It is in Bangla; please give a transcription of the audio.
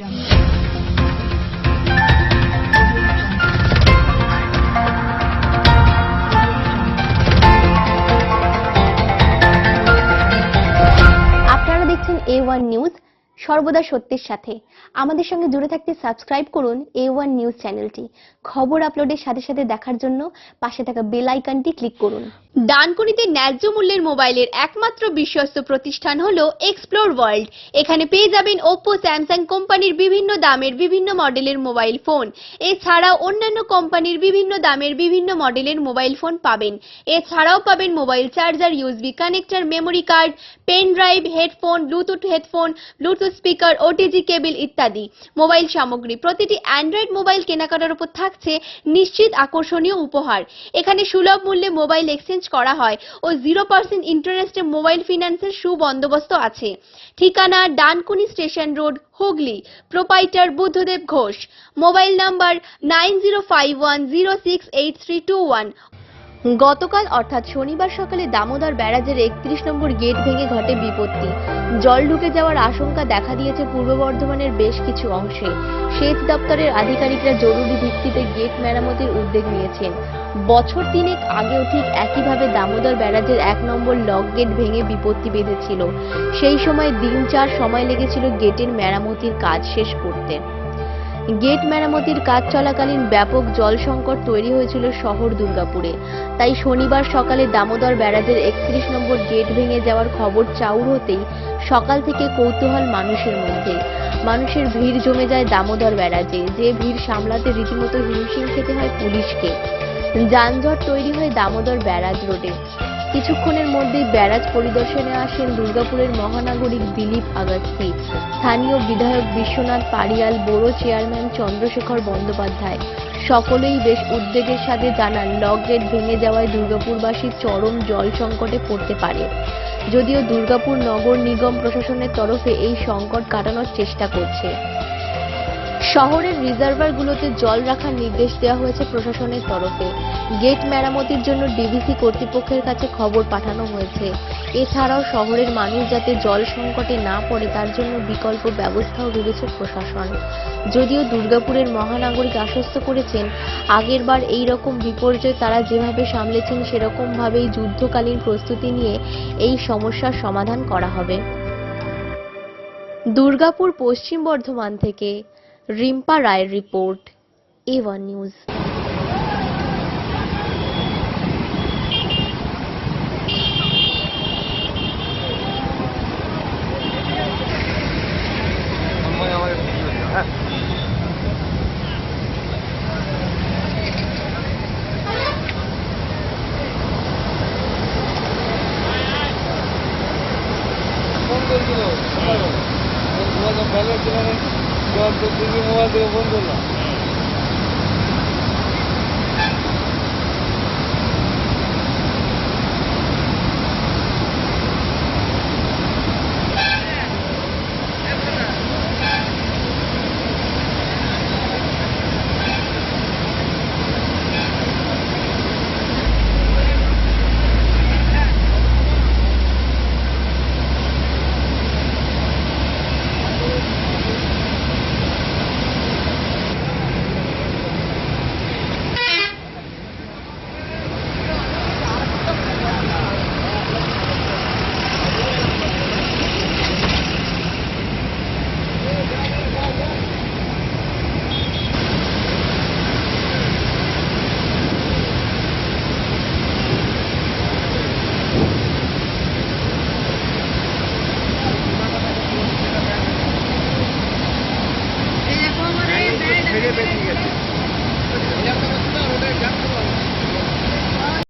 Jungle. আপনারা দেখছেন এ ওয়ান নিউজ সর্বদা সত্যের সাথে। আমাদের সঙ্গে জুড়ে থাকতে সাবস্ক্রাইব করুন এ ওয়ান নিউজ চ্যানেলটি। খবর আপলোডের সাথে সাথে দেখার জন্য পাশে থাকা বেল আইকনটি ক্লিক করুন। ডানকুনিতে ন্যায্য মূল্যের মোবাইলের একমাত্র বিশ্বস্ত প্রতিষ্ঠান হলো এক্সপ্লোর ওয়ার্ল্ড এখানে পেয়ে যাবেন ওপ্পো স্যামসাং কোম্পানির বিভিন্ন দামের বিভিন্ন মডেলের মোবাইল ফোন। এছাড়াও অন্যান্য কোম্পানির বিভিন্ন দামের বিভিন্ন মডেলের মোবাইল ফোন পাবেন। এছাড়াও পাবেন mobile charger USB connector memory card pen drive headphone bluetooth headphone bluetooth speaker OTG cable ইত্যাদি। মোবাইল সামগ্রী। প্রতিটি অ্যান্ড্রয়েড মোবাইল কেনাকাটার উপর থাকছে নিশ্চিত আকর্ষণীয় উপহার। এখানে সুলভ মূল্যে মোবাইল এক্সচেঞ্জ করা হয় ও জিরো পার্সেন্ট ইন্টারেস্টে মোবাইল ফিনান্সের সুবন্দোবস্ত আছে। ঠিকানা Dankuni station road, Hooghly. Proprietor Buddhadeb Ghosh. Mobile number nine zero five one zero six eight three two one. গতকাল অর্থাৎ শনিবার সকালে দামোদর ব্যারাজের একত্রিশ নম্বর গেট ভেঙে ঘটে বিপত্তি। জল ঢুকে যাওয়ার আশঙ্কা দেখা দিয়েছে পূর্ব বর্ধমানের বেশ কিছু অংশে। সেচ দপ্তরের আধিকারিকরা জরুরি ভিত্তিতে গেট মেরামতির উদ্যোগ নিয়েছেন। বছর তিনেক আগেও ঠিক একইভাবে দামোদর ব্যারাজের এক নম্বর লক গেট ভেঙে বিপত্তি বেঁধেছিল। সেই সময় দিন চার সময় লেগেছিল গেটের মেরামতির কাজ শেষ করতে। গেট মেরামতির কাজ চলাকালীন ব্যাপক জল সংকট তৈরি হয়েছিল শহর দুর্গাপুরে। তাই শনিবার সকালে দামোদর ব্যারাজের একত্রিশ নম্বর গেট ভেঙে যাওয়ার খবর চাউর হতেই সকাল থেকে কৌতূহল মানুষের মধ্যে। মানুষের ভিড় জমে যায় দামোদর ব্যারাজে, যে ভিড় সামলাতে রীতিমতো হিমশিম খেতে হয় পুলিশকে। যানজট তৈরি হয় দামোদর ব্যারাজ রোডে। কিছুক্ষণের মধ্যেই ব্যারাজ পরিদর্শনে আসেন দুর্গাপুরের মহানাগরিক দিলীপ আগাস্তি। স্থানীয় বিধায়ক বিশ্বনাথ পারিয়াল, বড় চেয়ারম্যান চন্দ্রশেখর বন্দ্যোপাধ্যায়। সকলেই বেশ উদ্বেগের সাথে জানান, লক গেট ভেঙে যাওয়ায় দুর্গাপুরবাসী চরম জল সংকটে পড়তে পারে। যদিও দুর্গাপুর নগর নিগম প্রশাসনের তরফে এই সংকট কাটানোর চেষ্টা করছে। শহরের রিজার্ভারগুলোতে জল রাখার নির্দেশ দেওয়া হয়েছে প্রশাসনের তরফে। গেট মেরামতির জন্য ডিভিসি কর্তৃপক্ষের কাছে খবর পাঠানো হয়েছে। এছাড়াও শহরের মানুষ যাতে জল সংকটে না পড়ে, তার জন্য বিকল্প ব্যবস্থাও ভেবেছে প্রশাসন। যদিও দুর্গাপুরের মহানাগরিক আশ্বস্ত করেছেন আগেরবার এই রকম বিপর্যয় তারা যেভাবে সামলেছেন, সেরকমভাবেই যুদ্ধকালীন প্রস্তুতি নিয়ে এই সমস্যার সমাধান করা হবে। দুর্গাপুর পশ্চিম বর্ধমান থেকে রিম্পা রায়ের report A one news phone Doar că primim o vou fazer